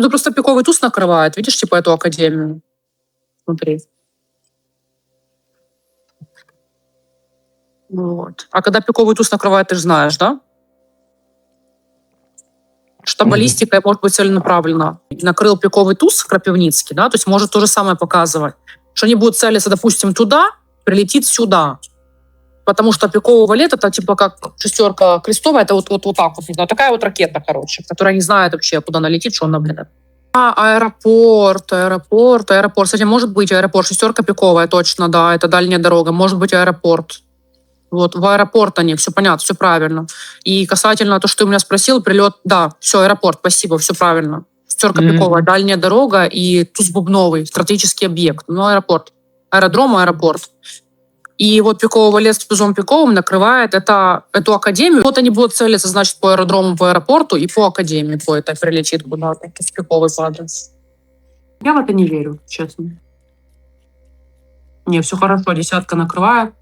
Ну, просто пиковый туз накрывает. Видишь, типа эту академию? Смотри. Вот. А когда пиковый туз накрывает, ты же знаешь, да? Что баллистика может быть целенаправлена. Накрыл пиковый туз Крапивницкий, да, то есть может то же самое показывать. Что они будут целиться, допустим, туда, прилетит сюда. Потому что пиковый валет это типа как шестерка крестовая, это вот, вот, вот так вот, не знаю, такая вот ракета, короче, которая не знает вообще, куда она летит, что она, блин. А, аэропорт, аэропорт, аэропорт. Кстати, может быть аэропорт, шестерка пиковая, точно, да, это дальняя дорога. Может быть аэропорт. Вот, в аэропорт они, все понятно, все правильно. И касательно то, что ты у меня спросил, прилет, да, все, аэропорт, спасибо, все правильно. Шестерка Мгм. пиковая, дальняя дорога и туз бубновый, стратегический объект. Ну, аэропорт. Аэродром, аэропорт. И вот пиковый валет с тузом пиковым накрывает это, эту академию. Вот они будут целиться, значит, по аэродрому, по аэропорту и по академии по этой прилетит куда-то. с пиковый падает. Я в это не верю, честно. Не, все хорошо, десятка накрывает.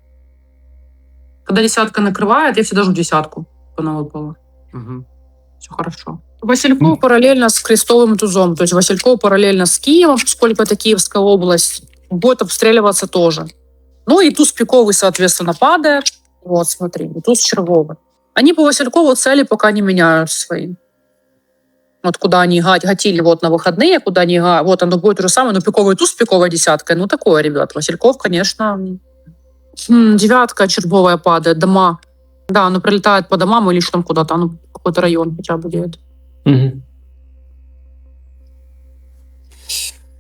Когда десятка накрывает, я всегда жду десятку, она выпала. Мгм. Все хорошо. Васильков параллельно с Крестовым тузом. То есть Васильков параллельно с Киевом, поскольку это Киевская область, будет обстреливаться тоже. Ну и туз пиковый, соответственно, падает. Вот, смотри, туз червовый. Они по Василькову цели пока не меняют свои. Вот куда они гатили вот на выходные, куда они Вот оно будет то же самое, но пиковый туз, пиковая десятка. Ну такое, ребят. Васильков, конечно... м, девятка червовая падает, дома. Да, оно прилетает по домам или что там куда-то, оно какой-то район хотя бы делает. Мгм.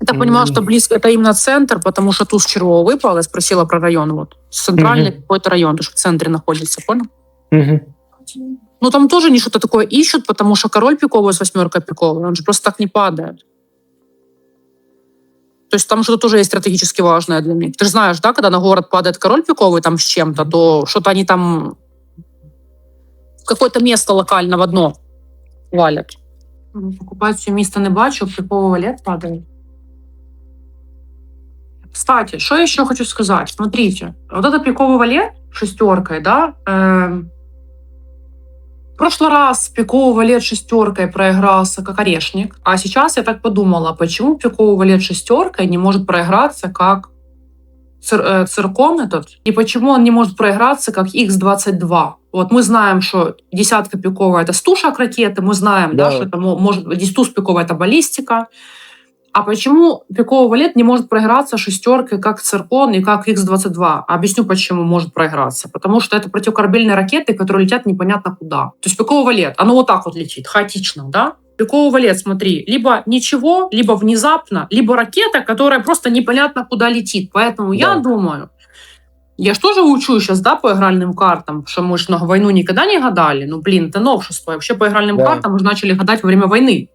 Я так понимаю, М. что близко это именно центр, потому что туз червово выпал, я спросила про район. Вот. Центральный Мгм. какой-то район, потому что в центре находится, понял? Мгм. Ну, там тоже они что-то такое ищут, потому что король пиковый с восьмеркой пиковой, он же просто так не падает. То есть там что-то тоже есть стратегически важное для них. Ты же знаешь, да, когда на город падает король пиковый там с чем-то, то что-то они там в какое-то место локально в одно валят. Оккупацию міста не бачу, пиковий валет падає. Кстати, что я еще хочу сказать? Смотрите, вот это пиковый валет шестеркой, да, эм, в прошлый раз пиковый валет шестеркой проигрался как орешник, а сейчас я так подумала, почему пиковый валет шестеркой не может проиграться как цир- э, циркон этот, и почему он не может проиграться как X-22. Вот мы знаем, что десятка пиковая это стушек ракеты, мы знаем, да, Да. что это мо- может быть туз пиковая это баллистика. А почему пиковый валет не может проиграться шестеркой, как циркон и как X-22? Объясню, почему может проиграться. Потому что это противокорабельные ракеты, которые летят непонятно куда. То есть пиковый валет, оно вот так вот летит, хаотично, да? Пиковый валет, смотри, либо ничего, либо внезапно, либо ракета, которая просто непонятно куда летит. Поэтому я Да. думаю, я ж тоже учу сейчас, да, по игральным картам, что мы ж на войну никогда не гадали. Ну, блин, это новшество. Вообще по игральным Да. картам мы же начали гадать во время войны.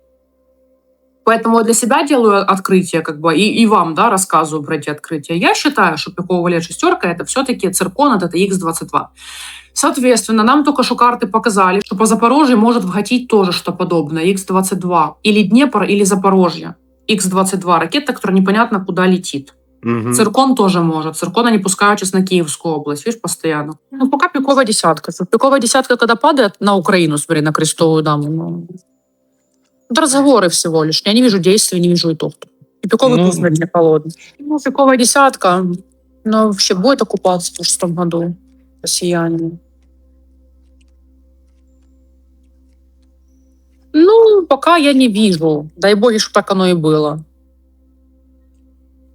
Поэтому я для себя делаю открытие, как бы, и, и вам, да, рассказываю про эти открытия. Я считаю, что пиковый валет шестерка это все-таки циркон, это X22. Соответственно, нам только что карты показали, что по Запорожью может вгатить тоже что подобное, X22. Или Днепр, или Запорожье. X22 ракета, которая непонятно куда летит. Мгм. Циркон тоже может. Циркон они пускают сейчас на Киевскую область, видишь, постоянно. Ну, пока пиковая десятка. Пиковая десятка, когда падает на Украину, смотри, на крестовую даму, это разговоры всего лишь. Я не вижу действий, не вижу итог. И пиковый Ну, на дне холодный. Ну, пиковая десятка, ну, вообще будет оккупация в шестом году россияне. Ну, пока я не вижу. Дай боги, что так оно и было.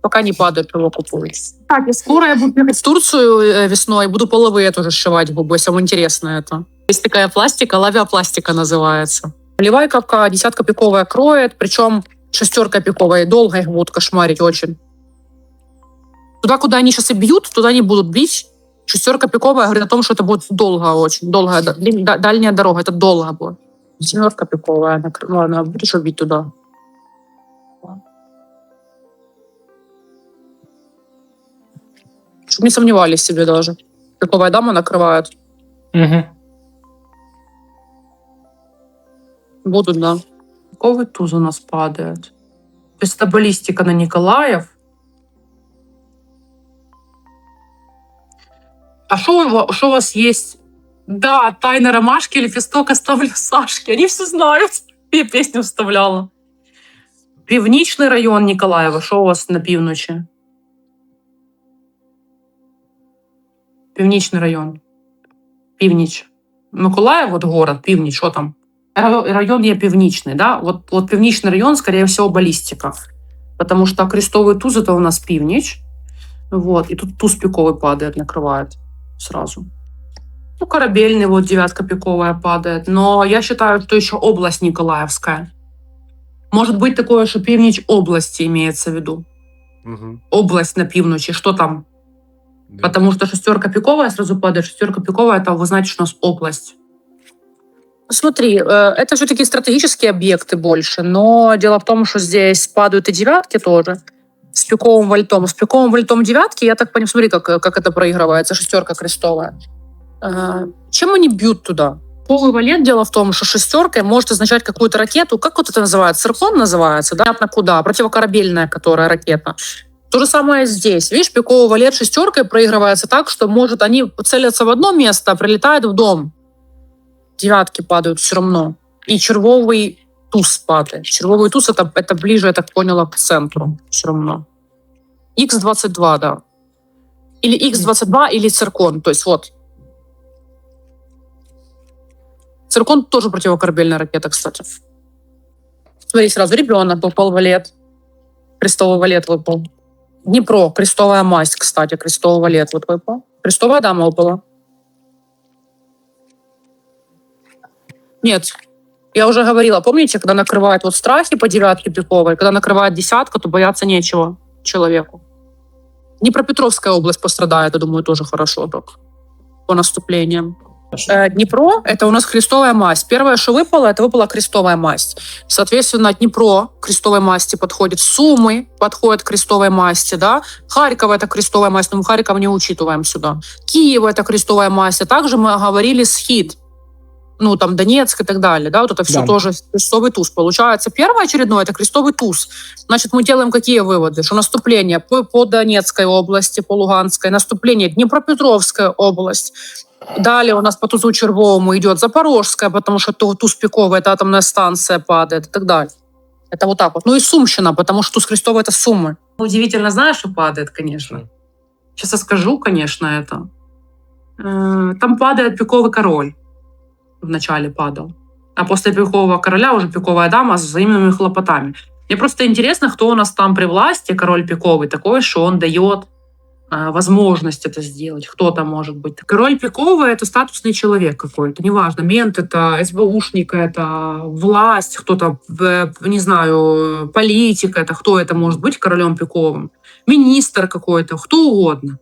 Пока не падает, его купуют. Так, и скоро я буду ехать в Турцию э, весной, буду половые тоже сшивать губы. Самое интересное это. Есть такая пластика, лавиапластика называется. Ливайковка, десятка пиковая кроет, причем шестерка пиковая, долго их будут кошмарить очень. Туда, куда они сейчас и бьют, туда они будут бить. Шестерка пиковая говорит о том, что это будет долго очень, долгая, да- даль- да- дальняя дорога, это долго будет. Семерка пиковая, накр- ну ладно, будешь бить туда. Чтобы не сомневались себе даже. Пиковая дама накрывает. Мгм. Будут, да. Пиковый туз у нас падает. То есть это баллистика на Николаев. А что у ва- что у вас есть? Да, тайна ромашки, лепесток оставлю Сашке. Они все знают. Я песню вставляла. Північний район Ніколаєва. Що у вас на півночі? Північний район. Північ. Миколаїв, от город, північ, що там? Ра- Район є північний, да? Вот, вот північний район, скорее всего, балістика. Потому что крестовый туз это у нас північ. Вот, и тут туз пиковый падает, накрывает сразу. Ну, корабельный, вот девятка пиковая падает. Но я считаю, что еще область Николаевская. Может быть такое, что північ области имеется в виду. Угу. Область на півночі, что там? Да. Потому что шестерка пиковая сразу падает. Шестерка пиковая, это вы знаете, что у нас область. Смотри, э, это все-таки стратегические объекты больше, но дело в том, что здесь падают и девятки тоже с пиковым вольтом. С пиковым вольтом девятки, я так понимаю, смотри, как, как это проигрывается, шестерка крестовая. Э, Чем они бьют туда? Пиковый валет, дело в том, что шестеркой может означать какую-то ракету, как вот это называется, циркон называется, да? понятно куда, противокорабельная, которая ракета. То же самое здесь. Видишь, пиковый валет шестеркой проигрывается так, что может они целятся в одно место, а прилетают в дом. Девятки падают все равно. И червовый туз падает. Червовый туз это, это ближе, я так поняла, к центру все равно. Х-22, да. Или Х-22, или циркон. То есть вот. Циркон тоже противокорабельная ракета, кстати. Смотри, сразу ребенок выпал валет. Крестовый валет выпал. Днепро, крестовая масть, кстати, крестовый валет выпал. Крестовая дама выпала. Нет, я уже говорила, помните, когда накрывает вот страхи по девятке пиковой, когда накрывает десятка, то бояться нечего человеку. Днепропетровская область пострадает, я думаю, тоже хорошо так, по наступлениям. Э, Днепро — это у нас крестовая масть. Первое, что выпало, это выпала крестовая масть. Соответственно, Днепро к крестовой масти подходит. Сумы подходят к крестовой масти, да. Харьков — это крестовая масть, но мы Харьков не учитываем сюда. Киев — это крестовая масть. А также мы говорили Схид, ну, там, Донецк и так далее, да, вот это все Да. тоже крестовый туз. Получается, первое очередное – это крестовый туз. Значит, мы делаем какие выводы? Что наступление по, по Донецкой области, по Луганской, наступление Днепропетровская область, Далее у нас по тузу червовому идет Запорожская, потому что то- туз пиковый, это атомная станция падает и так далее. Это вот так вот. Ну и Сумщина, потому что туз крестовый – это Суммы. Удивительно, знаешь, что падает, конечно. Сейчас я скажу, конечно, это. Э, Там падает пиковый король. Вначале падал. А после пикового короля уже пиковая дама с взаимными хлопотами. Мне просто интересно, кто у нас там при власти, король пиковый, такой, что он дает э, возможность это сделать. Кто там может быть? Король пиковый – это статусный человек какой-то, неважно, мент это, СБУшник это, власть, кто-то, э, не знаю, политик это, кто это может быть королем пиковым, министр какой-то, кто угодно.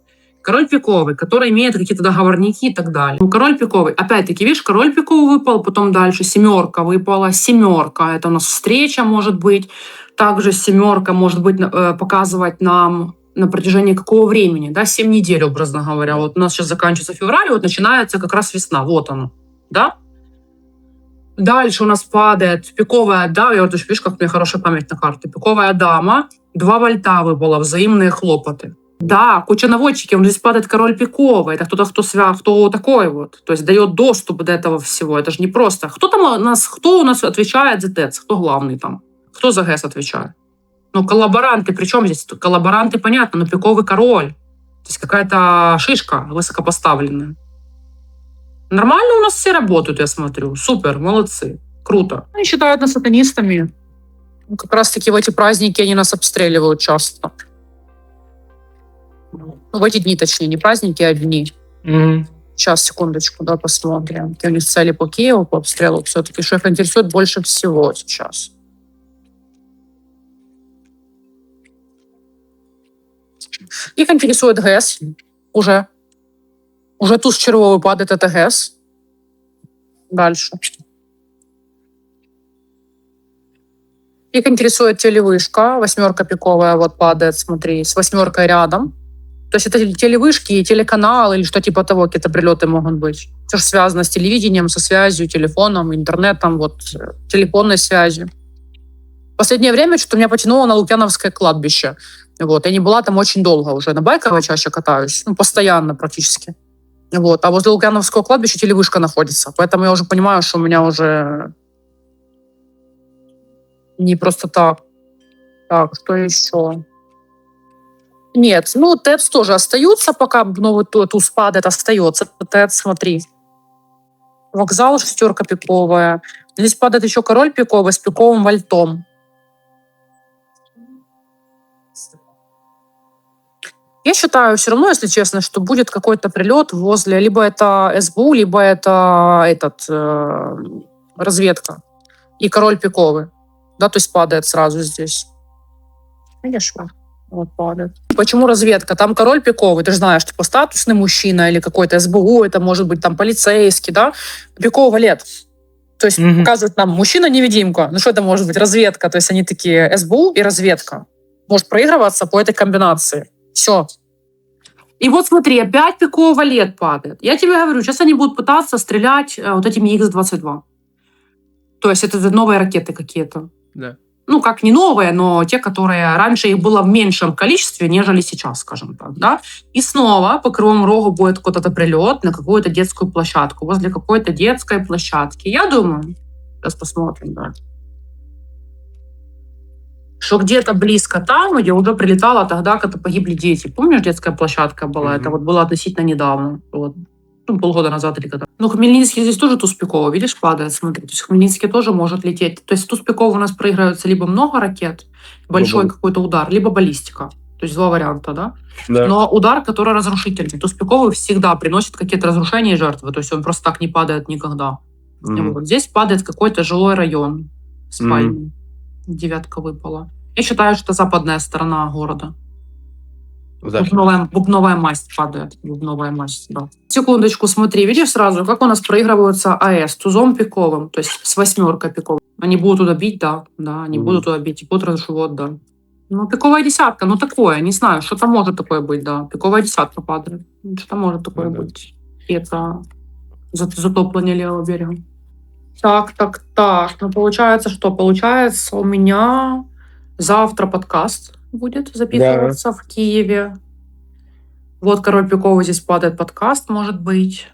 Король пиковый, который имеет какие-то договорники и так далее. Ну, Король пиковый. Опять-таки, видишь, король пиковый выпал, потом дальше семерка выпала, семерка. Это у нас встреча может быть. Также семерка может быть э, показывать нам на протяжении какого времени, да, 7 недель, образно говоря. Вот у нас сейчас заканчивается февраль, вот начинается как раз весна, вот оно, да. Дальше у нас падает пиковая дама, я вот видишь, как у меня хорошая память на карте. Пиковая дама, два вольта выпало, взаимные хлопоты. Да, куча наводчиков, но здесь падает король пиковый. Это кто-то, кто, свя... кто такой вот. То есть дает доступ до этого всего. Это же не просто. Кто там у нас, кто у нас отвечает за ТЭЦ? Кто главный там? Кто за ГЭС отвечает? Ну, коллаборанты, причем здесь? Коллаборанты, понятно, но пиковый король. То есть какая-то шишка высокопоставленная. Нормально у нас все работают, я смотрю. Супер, молодцы. Круто. Они считают нас сатанистами. Как раз-таки в эти праздники они нас обстреливают часто. Ну, в эти дни, точнее, не праздники, а дни. Мгм. Сейчас, секундочку, да, посмотрим. Какие у них цели по Киеву, по обстрелу. Все-таки что их интересует больше всего сейчас. Их интересует ГЭС уже. Уже туз червовый падает, это ГЭС. Дальше. Их интересует телевышка, восьмерка пиковая вот падает, смотри, с восьмеркой рядом. То есть это телевышки, и телеканал или что типа того, какие-то прилеты могут быть. Все же связано с телевидением, со связью, телефоном, интернетом, вот э, телефонной связью. В последнее время что-то меня потянуло на Лукьяновское кладбище. Вот, я не была там очень долго уже. На Байково чаще катаюсь, ну, постоянно практически. Вот, а возле Лукьяновского кладбища телевышка находится. Поэтому я уже понимаю, что у меня уже не просто так. Так, что еще? Нет, ну, ТЭЦ тоже остаются, пока новый ту- туз падает, остается. ТЭЦ, смотри. Вокзал, шестерка пиковая. Здесь падает еще король пиковый с пиковым вальтом. Я считаю все равно, если честно, что будет какой-то прилет возле, либо это СБУ, либо это этот э, разведка и король пиковый. Да, то есть падает сразу здесь. Конечно. Падает. Почему разведка? Там король пиковый, ты же знаешь, типа статусный мужчина или какой-то СБУ, это может быть там полицейский, да? Пикового лет. То есть Мгм. показывают нам мужчина-невидимка. Ну что это может быть? Разведка. То есть они такие СБУ и разведка. Может проигрываться по этой комбинации. Все. И вот смотри, опять пикового лет падает. Я тебе говорю, сейчас они будут пытаться стрелять э, вот этими Х-22. То есть это новые ракеты какие-то. Да. Ну, как не новые, но те, которые раньше их было в меньшем количестве, нежели сейчас, скажем так, да. И снова по Кривому Рогу будет какой-то прилет на какую-то детскую площадку, возле какой-то детской площадки. Я думаю, сейчас посмотрим, да, что где-то близко там, где уже прилетало тогда, когда погибли дети. Помнишь, детская площадка была? Мгм. Это вот было относительно недавно. Вот. Ну, полгода назад или когда. Ну, Хмельницкий здесь тоже Туспиково, видишь, падает, смотри. То есть Хмельницкий тоже может лететь. То есть Туспиково у нас проигрывается либо много ракет, большой Либо- какой-то удар, либо баллистика. То есть два варианта, да? Да. Но удар, который разрушительный. Туспиковый всегда приносит какие-то разрушения и жертвы. То есть он просто так не падает никогда. Мгм. Вот здесь падает какой-то жилой район спальный. Девятка выпала. Я считаю, что западная сторона города. Захід. Бубновая, бубновая масть падает. Бубновая масть, да. Секундочку, смотри, видишь сразу, как у нас проигрываются АЭС тузом пиковым, то есть с восьмеркой пиковым. Они будут туда бить, да, да, они Мгм. будут туда бить, будут разживот, да. Ну, пиковая десятка, ну такое, не знаю, что там может такое быть, да. Пиковая десятка падает. Что там может такое Ну да. быть? И это за- затопление левого берега. Так, так, так. Ну, получается, что? Получается, у меня завтра подкаст будет записываться в Киеве. Вот Король Пиковый здесь падает подкаст, может быть.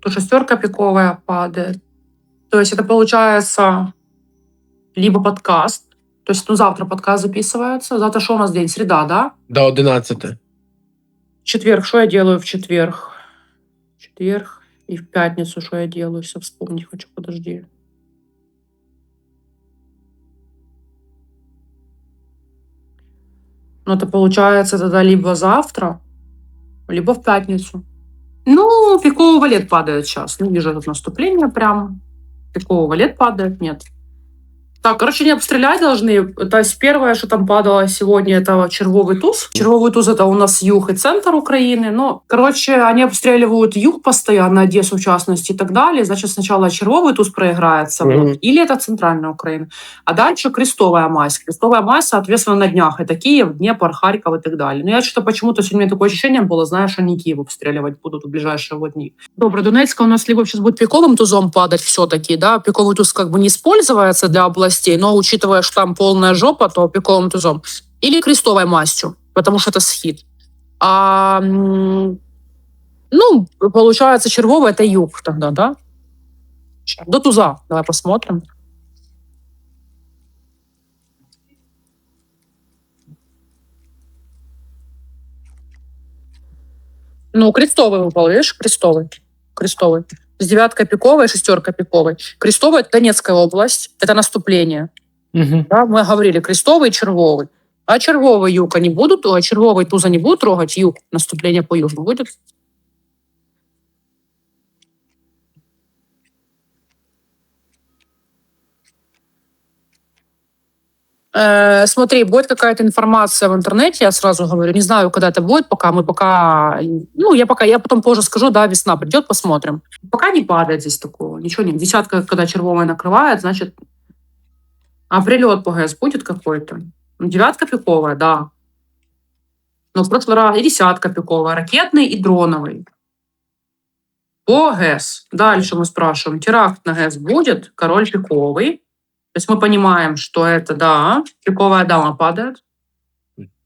То шестерка пиковая падает. То есть это получается либо подкаст, то есть ну, завтра подкаст записывается. Завтра что у нас день? Среда, да? До 11. четверг, что я делаю в четверг? Четверг и в пятницу, что я делаю? Сейчас вспомнить хочу, подожди. Ну, это получается тогда либо завтра, либо в пятницу. Ну, пикового лет падает сейчас. Не вижу тут наступления прям. Пикового лет падает, нет. Так, короче, не обстрелять должны. То есть первое, что там падало сегодня, это червовый туз. Червовый туз это у нас юг и центр Украины. Но, короче, они обстреливают юг постоянно, Одессу в частности и так далее. Значит, сначала червовый туз проиграется, вот, или это центральная Украина. А дальше крестовая мазь. Крестовая мазь, соответственно, на днях. Это Киев, Днепр, Харьков и так далее. Но я что-то почему-то сегодня такое ощущение было, знаешь, они Киев обстреливать будут в ближайшие вот дни. Добро, Донецка у нас либо сейчас будет пиковым тузом падать все-таки, да, пиковый туз как бы не используется для областей, но учитывая, что там полная жопа, то пиковым тузом. Или крестовой мастью, потому что это схит. А, ну, получается, червовый это юг тогда, да? До туза. Давай посмотрим. Ну, крестовый выпал, видишь? Крестовый. Крестовый. С девяткой пиковой, шестерка пиковой. Крестовый — это Донецкая область. Это наступление. Мгм. Да, мы говорили, крестовый и червовый. А червовый юг они будут, а червовый туза не будут трогать, юг, наступление по югу будет. Э, смотри, будет какая-то информация в интернете, я сразу говорю, не знаю, когда это будет, пока мы пока, ну, я пока, я потом позже скажу, да, весна придет, посмотрим. Пока не падает здесь такого, ничего нет. Десятка, когда червовая накрывает, значит, а прилет по ГЭС будет какой-то? Ну, Девятка пиковая, да. Но в прошлый раз и десятка пиковая, ракетный и дроновый. По ГЭС. Дальше мы спрашиваем, теракт на ГЭС будет, король пиковый. То есть мы понимаем, что это, да, пиковая дама падает.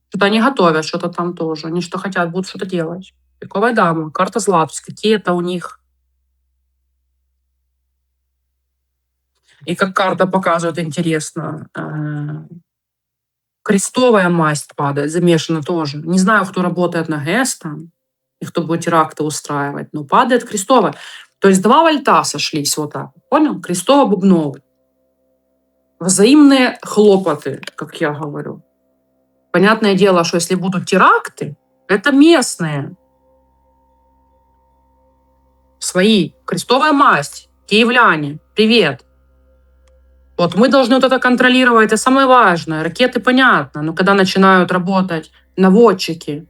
Что-то они готовят, что-то там тоже. Они что хотят, будут что-то делать. Пиковая дама, карта Златовск, какие-то у них И как карта показывает, интересно, э, крестовая масть падает, замешана тоже. Не знаю, кто работает на ГЭС там, и кто будет теракты устраивать, но падает крестовая. То есть два вольта сошлись вот так. Понял? Крестово-бубновый. Взаимные хлопоты, как я говорю. Понятное дело, что если будут теракты, это местные. Свои. Крестовая масть. Киевляне. Привет. Вот мы должны вот это контролировать. Это самое важное. Ракеты понятно. Но когда начинают работать наводчики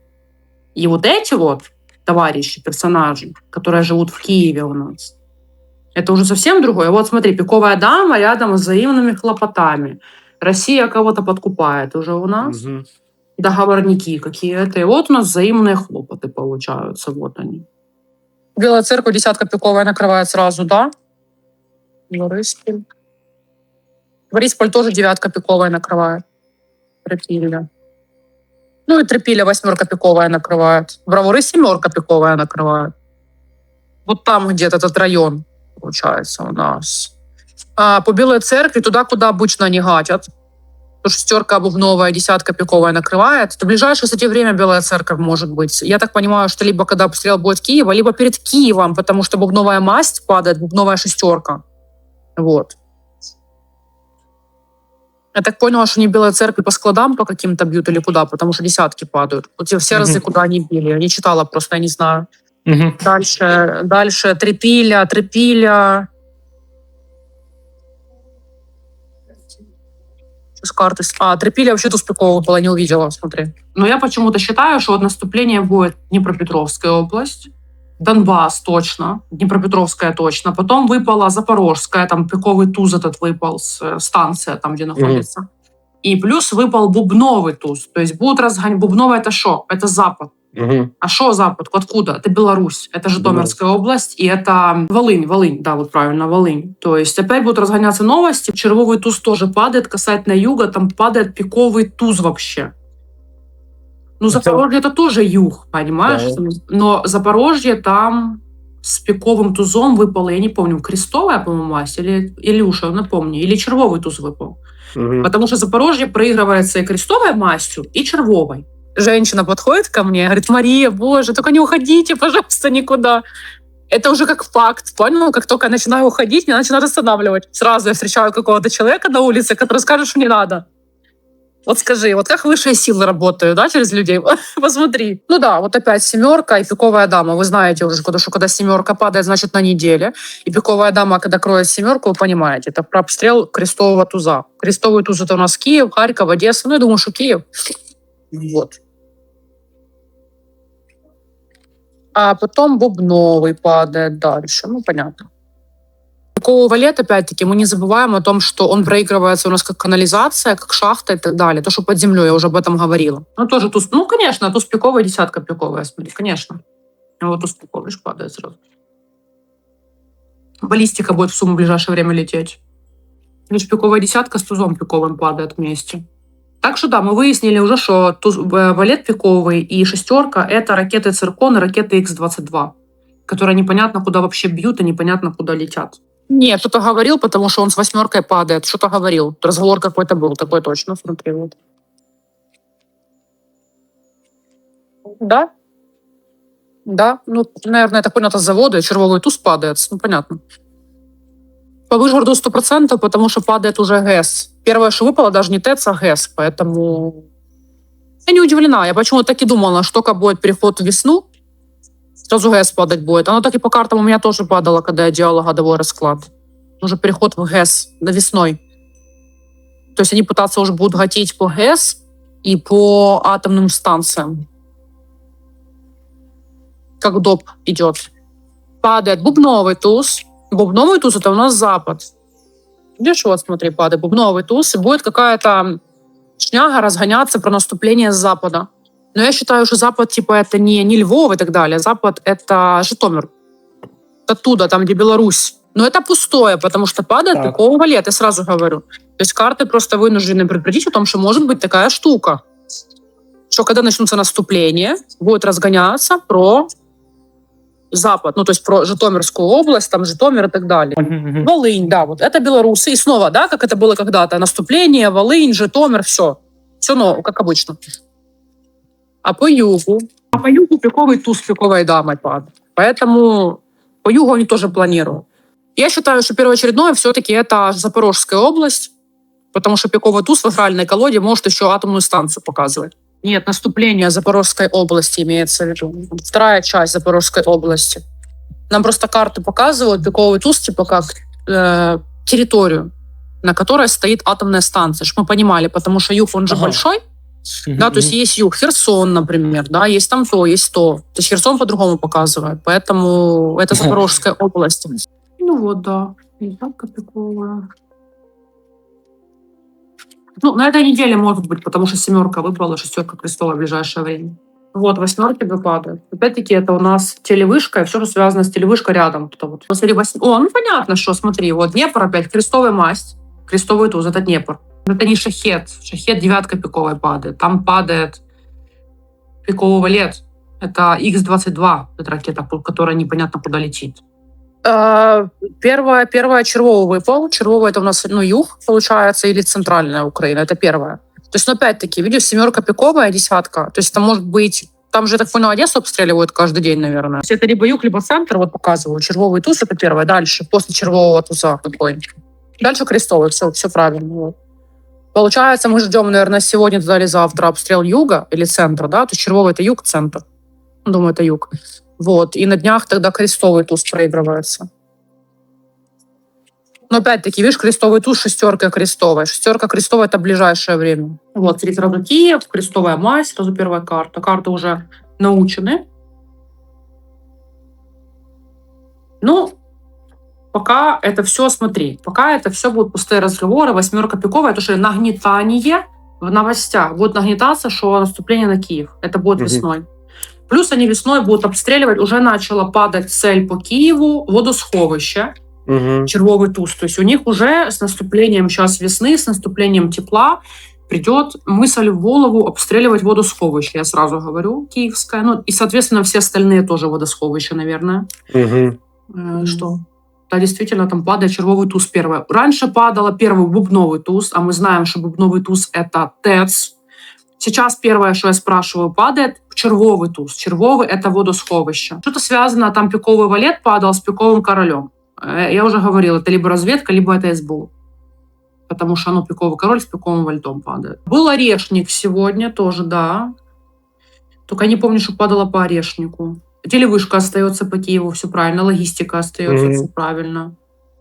и вот эти вот товарищи, персонажи, которые живут в Киеве у нас, это уже совсем другое. Вот смотри, пиковая дама рядом с взаимными хлопотами. Россия кого-то подкупает уже у нас. Мгм. Договорники какие-то. И вот у нас взаимные хлопоты получаются. Вот они. Белая церковь, десятка пиковая накрывает сразу, да? Борисполь. Борисполь тоже девятка пиковая накрывает. Трепиля. Ну и трепиля восьмерка пиковая накрывает. Бравуры семерка пиковая накрывает. Вот там где-то этот район получается у нас. А по Белой церкви туда, куда обычно они гатят. То шестерка бубновая, десятка пиковая накрывает. Это в ближайшее, кстати, время Белая церковь может быть. Я так понимаю, что либо когда обстрел будет Киева, либо перед Киевом, потому что бубновая масть падает, бубновая шестерка. Вот. Я так поняла, что они Белой церкви по складам по каким-то бьют или куда, потому что десятки падают. Вот те все разы, куда они били. Я не читала просто, я не знаю. Мгм. Дальше, дальше трепиля, трепиля. С карты. А, трепиля вообще туспикового была, не увидела, смотри. Но я почему-то считаю, что вот наступление будет Днепропетровская область, Донбасс точно, Днепропетровская точно. Потом выпала Запорожская, там пиковый туз этот выпал, с, э, станция там, где находится. И плюс выпал бубновый туз. То есть будут разгонять... Бубновый это что? Это Запад. Мгм. А что Запад? Откуда? Это Беларусь, это Житомирская область, и это Волынь, Волынь, да, вот правильно, Волынь. То есть опять будут разгоняться новости, червовый туз тоже падает, касательно юга, там падает пиковый туз вообще. Ну, Это- Запорожье это тоже юг, понимаешь? Да. Но Запорожье там с пиковым тузом выпало, я не помню, крестовая, по-моему, масть, или Илюша, я напомню, или червовый туз выпал. Мгм. Потому что Запорожье проигрывается и крестовой мастью, и червовой. Женщина подходит ко мне, говорит, Мария, боже, только не уходите, пожалуйста, никуда. Это уже как факт, понял? Как только я начинаю уходить, меня начинают останавливать. Сразу я встречаю какого-то человека на улице, который скажет, что не надо. Вот скажи, вот как высшие силы работают, да, через людей? Посмотри. Ну да, вот опять семерка и пиковая дама. Вы знаете уже, потому что когда семерка падает, значит на неделе. И пиковая дама, когда кроет семерку, вы понимаете, это про обстрел крестового туза. Крестовый туз это у нас Киев, Харьков, Одесса. Ну, я думаю, что Киев. Вот. А потом бубновый падает дальше. Ну, понятно. Такого валет, опять-таки, мы не забываем о том, что он проигрывается у нас как канализация, как шахта и так далее. То, что под землей, я уже об этом говорила. Ну, тоже туз. Ну, конечно, туз пиковая, десятка пиковая, смотри, конечно. Вот туз пиковый ж падает сразу. Баллистика будет в сумму в ближайшее время лететь. Лишь пиковая десятка с тузом пиковым падает вместе. Так что да, мы выяснили уже, что туз, э, валет пиковый и шестерка — это ракеты «Циркон» и ракеты Х-22, которые непонятно куда вообще бьют и непонятно куда летят. Нет, кто-то говорил, потому что он с восьмеркой падает. Что-то говорил. Разговор какой-то был, такой точно, смотри. Вот. Да? Да, ну, наверное, это понятно с завода, и червовой туз падает. Ну, понятно. По Вышгороду 100%, потому что падает уже ГЭС. Первое, что выпало, даже не ТЭЦ, а ГЭС. Поэтому я не удивлена. Я почему-то так и думала, что только будет переход в весну, сразу ГЭС падать будет. Оно так и по картам у меня тоже падало, когда я делала годовой расклад. Уже переход в ГЭС на весной. То есть они пытаться уже будут гатить по ГЭС и по атомным станциям. Как доп идет. Падает бубновый туз. Бубновый туз это у нас запад. Видишь, вот смотри, падает бубновый туз, и будет какая-то шняга разгоняться про наступление с запада. Но я считаю, что Запад, типа, это не, не Львов и так далее. Запад — это Житомир. Оттуда, там, где Беларусь. Но это пустое, потому что падает Так. пикового лет, я сразу говорю. То есть карты просто вынуждены предупредить о том, что может быть такая штука. Что когда начнутся наступления, будет разгоняться про запад, ну, то есть про Житомирскую область, там Житомир и так далее. Мгм, мгм. Волынь, да, вот это белорусы. И снова, да, как это было когда-то, наступление, Волынь, Житомир, все. Все ново, как обычно. А по югу? А по югу пиковый туз пиковой дамой падает. Поэтому по югу они тоже планируют. Я считаю, что первоочередное все-таки это Запорожская область, потому что пиковый туз в агральной колоде может еще атомную станцию показывать. Нет, наступление Запорожской области имеется в виду. Вторая часть Запорожской области. Нам просто карты показывают пиковый туз, типа как э, территорию, на которой стоит атомная станция, чтобы мы понимали, потому что юг, он же Ага. большой, да, то есть есть юг, Херсон, например, да, есть там то, есть то. То есть Херсон по-другому показывает, поэтому это. Запорожская область. Ну вот, да. И так. Ну, на этой неделе может быть, потому что семерка выпала, шестерка крестовая в ближайшее время. Вот, восьмерки выпадают. Опять-таки, это у нас телевышка, и все, что связано с телевышкой рядом. Это вот. Посмотри, восьм- О, ну понятно, что, смотри, вот Днепр опять, крестовая масть, крестовый туз, это Днепр. Это не шахет. Шахет девятка пиковой падает. Там падает пикового лет. Это X-22, это ракета, которая непонятно куда летит. Э, Первая, первая червовый выпал. Червовый это у нас ну, юг, получается, или центральная Украина. Это первая. То есть, ну, опять-таки, видишь, семерка пиковая, десятка. То есть это может быть... Там же, я так понял, Одессу обстреливают каждый день, наверное. Это либо юг, либо центр, вот показываю. Червовый туз — это первое. Дальше, после червового туза какой Дальше крестовый, все, все правильно. Вот. Получается, мы ждем, наверное, сегодня туда или завтра обстрел юга или центра, да? То есть червовый — это юг, центр. Думаю, это юг. Вот. И на днях тогда крестовый туз проигрывается. Но опять-таки, видишь, крестовый туз, шестерка крестовая. Шестерка крестовая — это ближайшее время. Вот, смотри, сразу Киев, крестовая мазь, сразу первая карта. Карты уже научены. Ну, пока это все, смотри, пока это все будут пустые разговоры, восьмерка пиковая, это что нагнетание в новостях. Будет нагнетаться, что наступление на Киев. Это будет Мгм. весной. Плюс они весной будут обстреливать, уже начала падать цель по Киеву, водосховище, Угу. червовый туз. То есть у них уже с наступлением сейчас весны, с наступлением тепла придет мысль в голову обстреливать водосховище, я сразу говорю, киевское. Ну, и, соответственно, все остальные тоже водосховища, наверное. Угу. Что? Да, действительно, там падает червовый туз первое. Раньше падала первый бубновый туз, а мы знаем, что бубновый туз — это ТЭЦ. Сейчас первое, что я спрашиваю, падает червовый туз. Червовый — это водосховище. Что-то связано, там пиковый валет падал с пиковым королем. Э, Я уже говорила, это либо разведка, либо это СБУ. Потому что, ну, пиковый король с пиковым вальтом падает. Был орешник сегодня тоже, да. Только я не помню, что падало по орешнику. Телевышка остается по Киеву, все правильно. Логистика остается, Мгм. все правильно.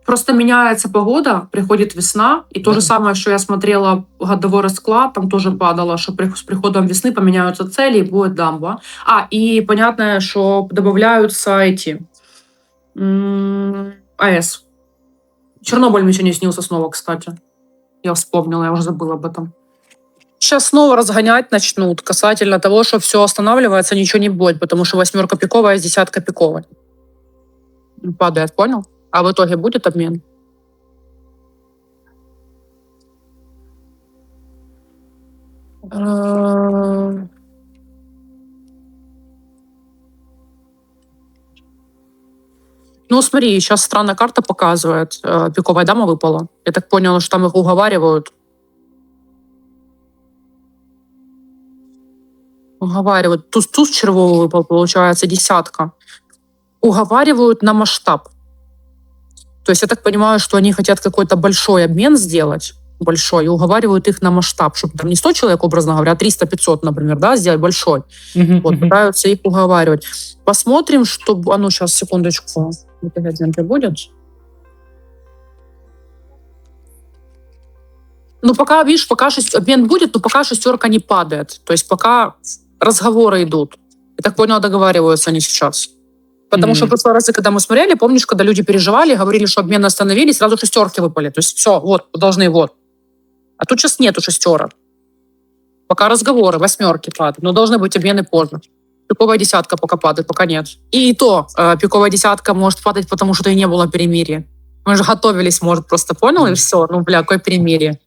Просто меняется погода, приходит весна, и то же самое, что я смотрела годовой расклад, там тоже падало, что при- с приходом весны поменяются цели, и будет дамба. А, и понятно, что добавляются эти АЭС. Чернобыль мне сегодня снился снова, кстати. Я вспомнила, я уже забыла об этом. Сейчас снова разгонять начнут касательно того, что все останавливается, ничего не будет, потому что восьмерка пиковая с десятка пиковой. Падает, понял? А в итоге будет обмен? Э, Ну, смотри, сейчас странная карта показывает. э, Пиковая дама выпала. Я так поняла, что там их уговаривают. Уговаривают. Туз, туз червовый выпал, получается, десятка. Уговаривают на масштаб. То есть я так понимаю, что они хотят какой-то большой обмен сделать, большой, и уговаривают их на масштаб, чтобы там не 100 человек, образно говоря, а 300-500, например, да, сделать большой. Мгм, Вот, пытаются их уговаривать. Посмотрим, что... А ну, сейчас, секундочку. Это опять будет? Ну, пока, видишь, пока шесть... обмен будет, но пока шестерка не падает. То есть пока разговоры идут. Я так поняла, договариваются они сейчас. Потому что в Мгм. прошлый раз, когда мы смотрели, помнишь, когда люди переживали, говорили, что обмены остановились, сразу шестерки выпали. То есть все, вот, должны, вот. А тут сейчас нету шестерок. Пока разговоры, восьмерки падают. Но должны быть обмены позже. Пиковая десятка пока падает, пока нет. И то э, пиковая десятка может падать, потому что и не было перемирия. Мы же готовились, может, просто понял, и все. Ну, бля, какое перемирие.